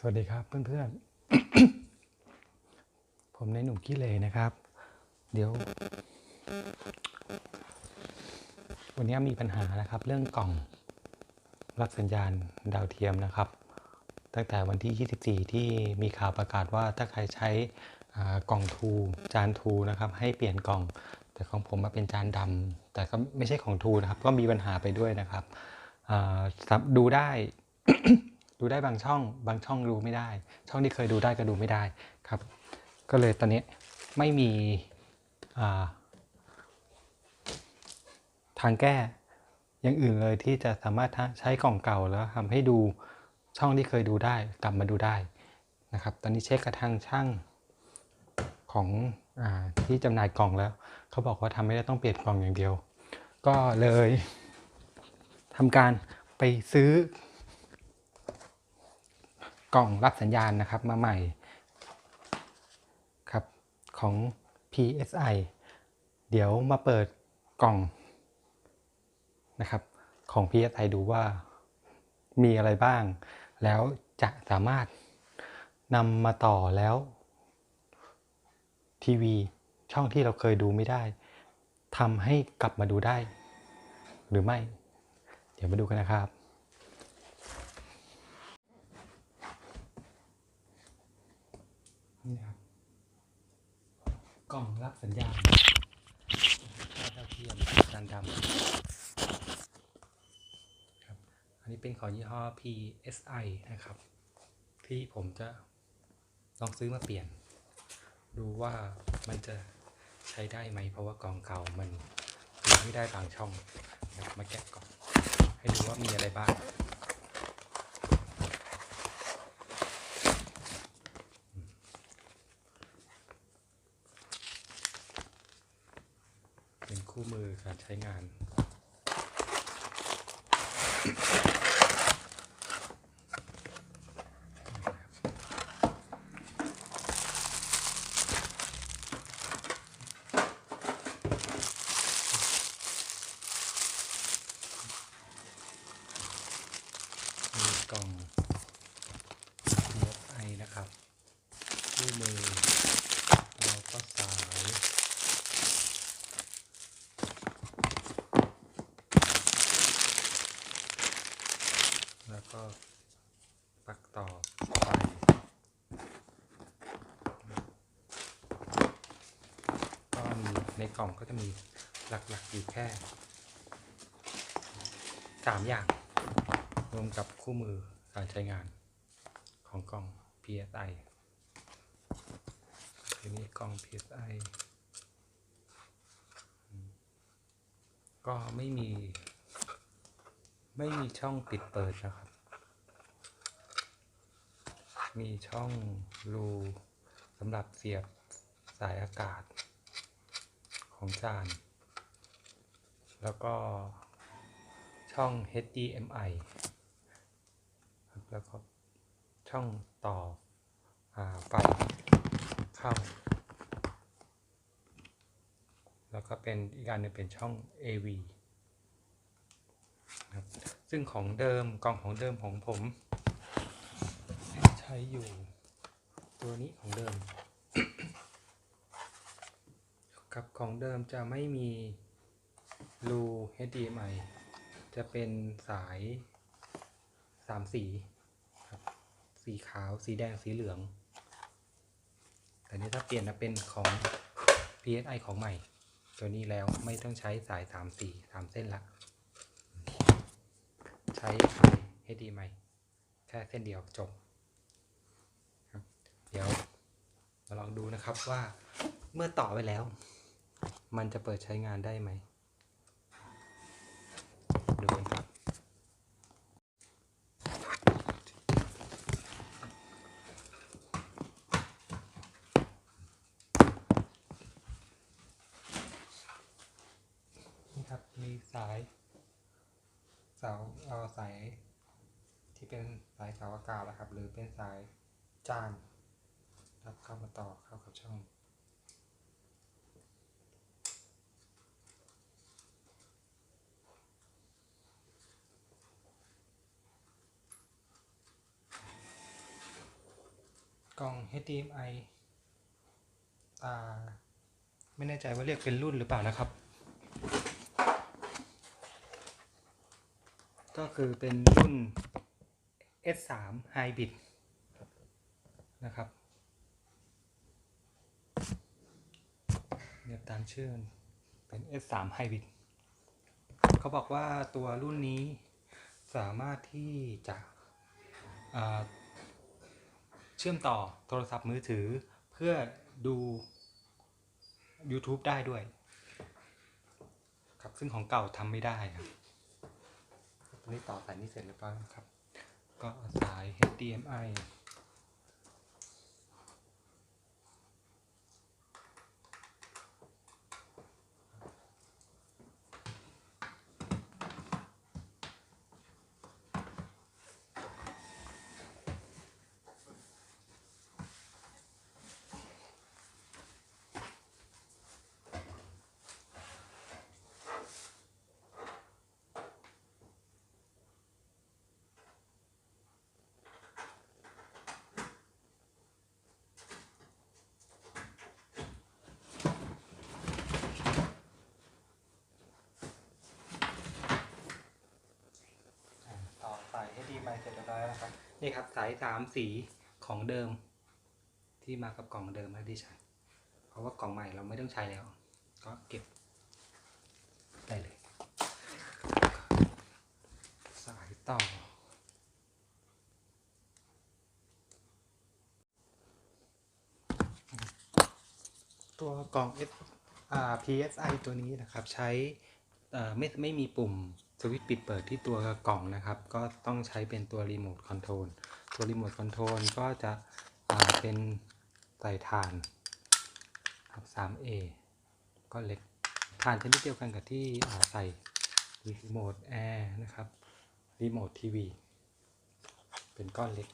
สวัสดีครับเพื่อนๆ ผมในหนุ่มขี้เหร่นะครับ เดี๋ยว วันนี้มีปัญหานะครับ เรื่องกล่องรับสัญญาณดาวเทียมนะครับ ตั้งแต่วันที่ 24 ที่มีข่าวประกาศว่าถ้าใครใช้กล่องทูจานทูนะครับ ให้เปลี่ยนกล่อง แต่ของผมมาเป็นจานดำแต่ก็ไม่ใช่ของทูนะครับ ก็มีปัญหาไปด้วยนะครับดูได้ ดูได้บางช่อง บางช่องดูไม่ได้ ช่องที่เคยดูได้ก็ดูไม่ได้ครับ ก็เลยตอนนี้ไม่มีาทางแก้อย่างอื่นเลยที่จะสามารถใช้กล่องเก่าแล้วทำให้ดูช่องที่เคยดูได้กลับมาดูได้นะครับ ตอนนี้เช็คกระทั่งช่างของอที่จำหน่ายกล่องแล้ว เขาบอกว่าทำไม่ได้ต้องเปลี่ยนกล่องอย่างเดียว ก็เลยทำการไปซื้อ กล่องรับสัญญาณนะครับมาใหม่ครับของ PSI เดี๋ยวมาเปิดกล่องนะครับของ PSI ดูว่ามีอะไรบ้าง แล้วจะสามารถนำมาต่อแล้ว ทีวีช่องที่เราเคยดูไม่ได้ทำให้กลับมาดูได้ หรือไม่ เดี๋ยวมาดูกันนะครับ นี่ครับ กล่องรับสัญญาณดาวเทียมจานดำครับ อันนี้เป็นของยี่ห้อ PSI นะครับ ที่ผมจะลองซื้อมาเปลี่ยน ดูว่ามันจะใช้ได้ไหม เพราะว่ากล่องเก่ามันดูไม่ได้บางช่อง มาแกะกล่อง ให้ดูว่ามีอะไรบ้าง คู่มือการใช้งาน มีกล่อง PSI นะครับ คู่มือ แล้วก็สาย แล้วก็ปักต่อไฟก็มีใน กล่องก็จะมีหลักๆอยู่แค่สามอย่าง รวมกับคู่มือการใช้งานของกล่อง PSI ทีนี้กล่อง PSI ก็ไม่มี ไม่มีช่องปิดเปิดนะครับ มีช่องรูสำหรับเสียบสายอากาศ ของจาน แล้วก็ช่อง HDMI แล้วก็ช่องต่ออไฟเข้า แล้วก็เป็นอีกอันนึงเป็นช่อง AV ครับซึ่งของเดิมกล่องของเดิมของผม ใช้อยู่ตัวนี้ของเดิม กับของเดิมจะไม่มีรู HDMI จะเป็นสายสามสีครับสีขาวสีแดงสีเหลือง แต่นี้ถ้าเปลี่ยนมาเป็นของ PSI ของใหม่ ตัวนี้แล้วไม่ต้องใช้สายสามสีสามเส้นละ ใช้สาย HDMI แค่เส้นเดียวจบครับเดี๋ยวมาลองดูนะครับว่าเมื่อต่อไปแล้ว มันจะเปิดใช้งานได้ไหม ดูกันครับ นี่ครับ มีสายเสาเอาสายที่เป็นสายเสาอากาศนะครับ หรือเป็นสายจานครับเข้ามาต่อเข้ากับช่อง กล่อง HDMI อ่าไม่แน่ใจว่าเรียกเป็นรุ่นหรือเปล่านะครับ ก็คือเป็นรุ่น S3 Hybrid นะครับเนี่ยตามชื่อเป็น S3 Hybrid เขาบอกว่าตัวรุ่นนี้สามารถที่จะ เชื่อมต่อโทรศัพท์มือถือเพื่อดู YouTube ได้ด้วย ครับซึ่งของเก่าทำไม่ได้ครับตอนนี้ต่อสายนี้เสร็จเรียบร้อยแล้วครับ ก็เอาสาย HDMI อ่าต่อสาย HDMI เสร็จเรียบร้อยแล้วครับ นี่ครับสายสามสีของเดิม ที่มากับกล่องเดิมไม่ได้ใช้ เพราะว่ากล่องใหม่เราไม่ต้องใช้แล้ว ก็เก็บได้เลย สายต่อ ตัวกล่อง S อ่า PSI ตัวนี้นะครับ ใช้ไม่ไม่มีปุ่ม สวิตช์ปิดเปิดที่ตัวกล่องนะครับ ก็ต้องใช้เป็นตัวรีโมทคอนโทรลตัวรีโมทคอนโทรลก็จะเป็นใส่ถ่านครับ 3A ก็เล็กถ่านชนิดเดียวกันกับที่ใส่รีโมทแอร์นะครับรีโมททีวีเป็นก้อนเล็ก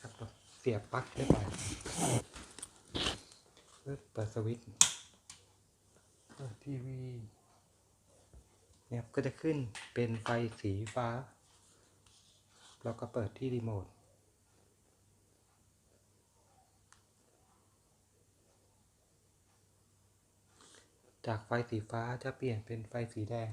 ครับเสียบปลั๊กเรียบร้อยปึ๊บ เปิดสวิตช์เปิดทีวีเนี่ยครับก็จะขึ้นเป็นไฟสีฟ้าแล้วก็เปิดที่รีโมทจากไฟสีฟ้าจะเปลี่ยนเป็นไฟสีแดง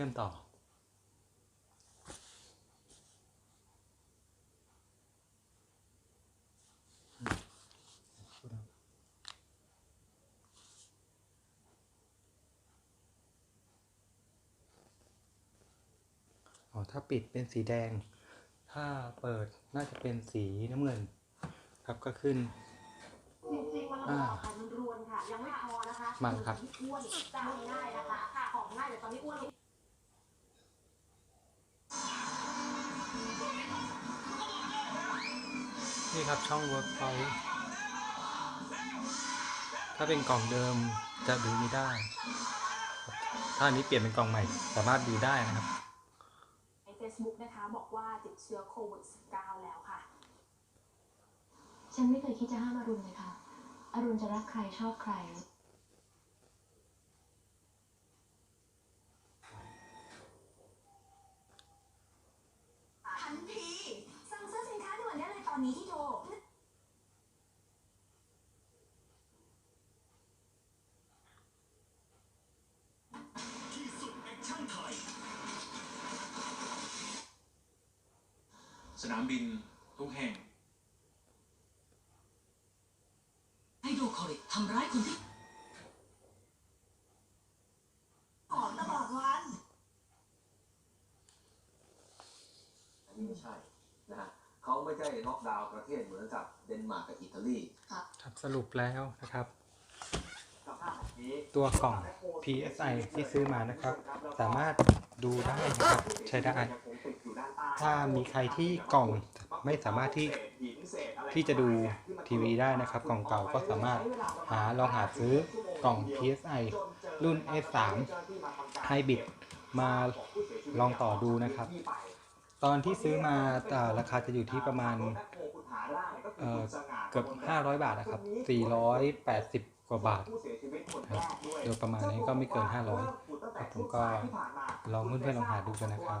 ชื่อมต่อ อ๋อ ถ้าปิดเป็นสีแดง ถ้าเปิดน่าจะเป็นสีน้ำเงิน ครับก็ขึ้นจริงๆมันระบอกค่ะมันรวนค่ะ ยังไม่พอนะคะมันครับอ้วนจำง่ายนะคะ ค่ะ ของง่ายแต่ตอนนี้อ้วน นี่ครับช่อง Workpoint ถ้าเป็นกล่องเดิมจะดูไม่ได้ครับถ้าอันนี้เปลี่ยนเป็นกล่องใหม่ สามารถดูได้นะครับในเฟซบุ๊กนะคะบอกว่าติดเชื้อโควิด -19 แล้วค่ะ ฉันไม่เคยคิดจะห้ามอรุณเลยค่ะ อรุณจะรักใครชอบใคร ทันที สั่งซื้อสินค้าด่วนได้เลยตอนนี้ที่ นามบินทุกแห่งไฮโดรคลอริกทำร้ายคนที่ของตลอดวันอันนี้ไม่ใช่นะฮะเขาไม่ใช่ล็อกดาวน์ประเทศเหมือนกับเดนมาร์กกับอิตาลีครับสรุปแล้วนะครับสภาพแบบนี้ตัวกล่อง PSI ที่ซื้อมานะครับ สามารถดูได้นะครับใช้ได้ ถ้ามีใครที่กล่องไม่สามารถที่ที่จะดูทีวีได้นะครับ กล่องเก่าก็สามารถหาลองหาซื้อกล่อง PSI รุ่น S3 Hybrid มาลองต่อดูนะครับ ตอนที่ซื้อมาอราคาจะอยู่ที่ประมาณเอ่อเกือบ 500 บาทนะครับ 480 กว่าบาทบโดยประมาณนี้ก็ไม่เกิน 500 ผมก็ลองเพื่อนๆลองหาดูกันนะครับ